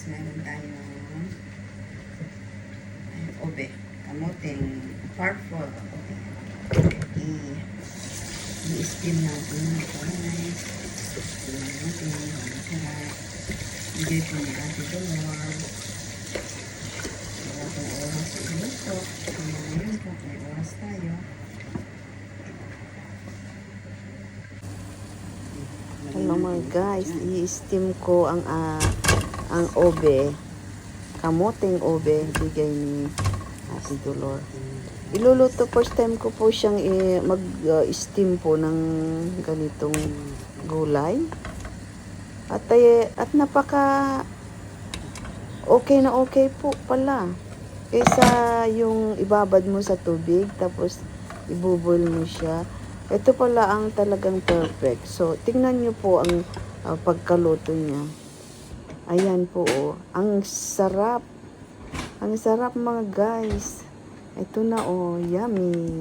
guys, meron tayong ay, obe. Kamuting part 4. Okay. I, i-steam natin ito guys. Tingnan natin kung masarap. Bigay po ni Ate Dolor. Wala pong oras sa iluto. Kaya ngayon po, may oras tayo. Hello mga guys, i-steam ko ang ah, ang obe. Kamoting obe, bigay ni Ate Dolor. Iluluto first time ko po siyang mag-steam po ng ganitong gulay. At, ay- at napaka okay na okay po pala. Kaysa yung ibabad mo sa tubig, tapos ibuboil mo siya. Ito pala ang talagang perfect. So, tingnan nyo po ang ah, pagkaluto niya. Ayan po, oh. Ang sarap. Ang sarap mga guys. Ito na, oh. Yummy.